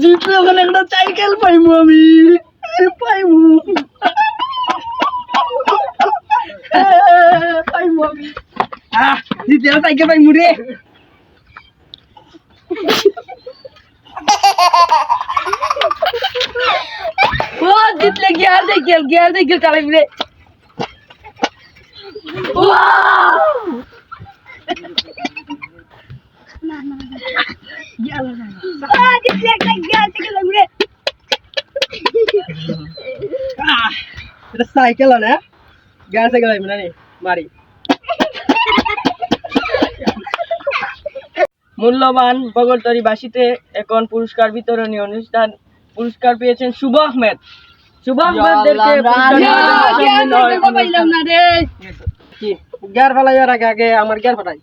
জিতলে ওখানে একটা সাইকেল পাইমু আমি। আমি। আহ, জিতলে সাইকেল পাইমু রে। ও, জিতলে গিয়ার দে গেল গিয়ার দে গেল চালাই রে এটা সাইকেল না গ্যাস সাইকেল না রে মারি মূল্যবান বগলতরি বাসীতে এখন পুরস্কার বিতরণী অনুষ্ঠান পুরস্কার পেয়েছেন শুভ আহমেদ। শুভ আহমেদদেরকে গ্যার আগে আগে আমার গ্যার ফেলাই